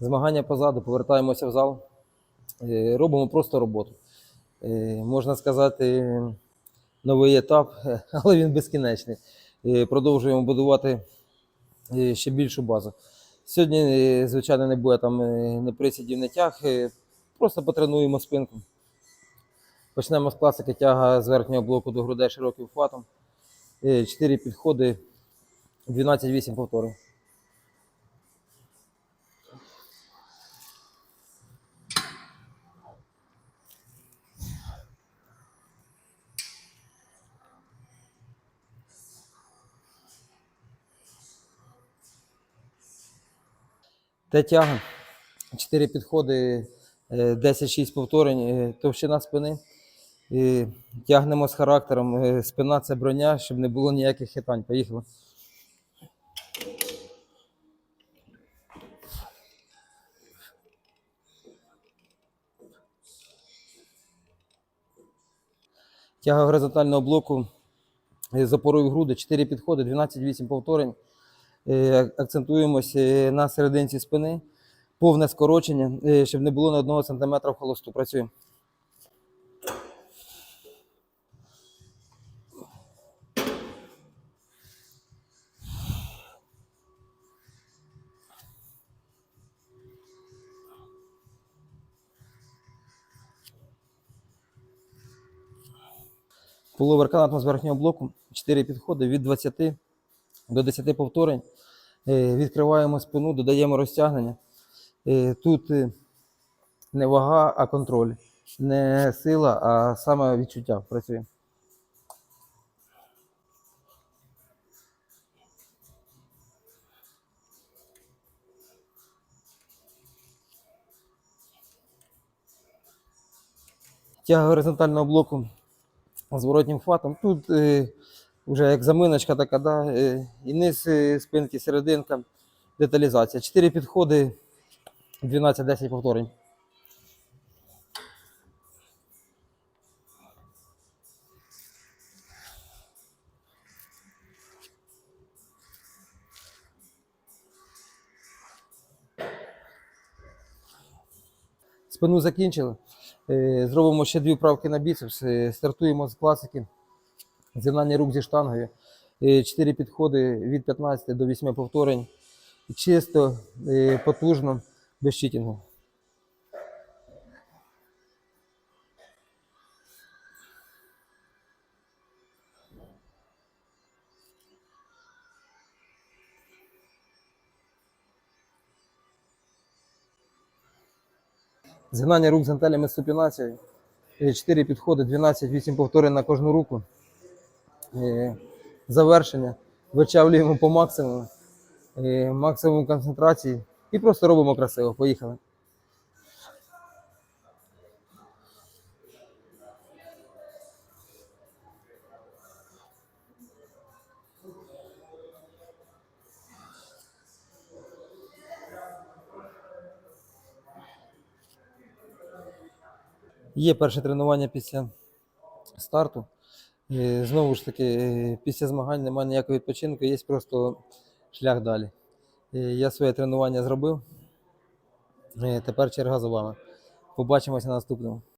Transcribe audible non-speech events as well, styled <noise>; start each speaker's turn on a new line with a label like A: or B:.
A: Змагання позаду, повертаємося в зал, Е, робимо просто роботу. Е, Можна сказати, новий етап, <laughs> але він безкінечний. Е, Продовжуємо будувати ще більшу базу. Сьогодні, звичайно, не буде там не присідів, не тяг, просто потренуємо спинку. Почнемо з класики тяга з верхнього блоку до грудей широким. Е, Чотири підходи, 12-8 повторів. Т-тяга, 4 підходи, е, 10-6 повторень, е, товщина спини. І тягнемо з характером. е, Спина це броня, щоб не було ніяких хитань. Поїхали. Тяга горизонтального блоку е, з опорою груди, 4 підходи, 12-8 повторень. Е, Акцентуємося е, на серединці спини, повне скорочення, е, щоб не було на 1 см в холосту. Працюємо. Пуловер канатом з верхнього блоку, 4 підходи від 20 до 10 повторень. Е, Відкриваємо спину, додаємо розтягнення. Е, Тут е, не вага, а контроль. Не сила, а саме відчуття працює. Тяга горизонтального блоку зворотнім хватом. Тут вже як заминочка така, да, е, і низ е, спинки, серединка, деталізація. Чотири підходи, 12-10 повторень. Спину закінчили. Е, Зробимо ще дві вправки на біцепс. Стартуємо з класики. З'єднання рук зі штангою. Е, Чотири підходи від 15 до 8 повторень. Чисто, е, потужно, без читінгу. Згинання рук з гантелями з супінацією. 4 підходи, 12-8 повторень на кожну руку. Завершення. Вичавлюємо по максимуму. Максимум концентрації. І просто робимо красиво. Поїхали. Є перше тренування після старту. Знову ж таки, е, після змагань немає ніякого відпочинку, є просто шлях далі. Я своє тренування зробив. Тепер черга за вами. Побачимося на наступному.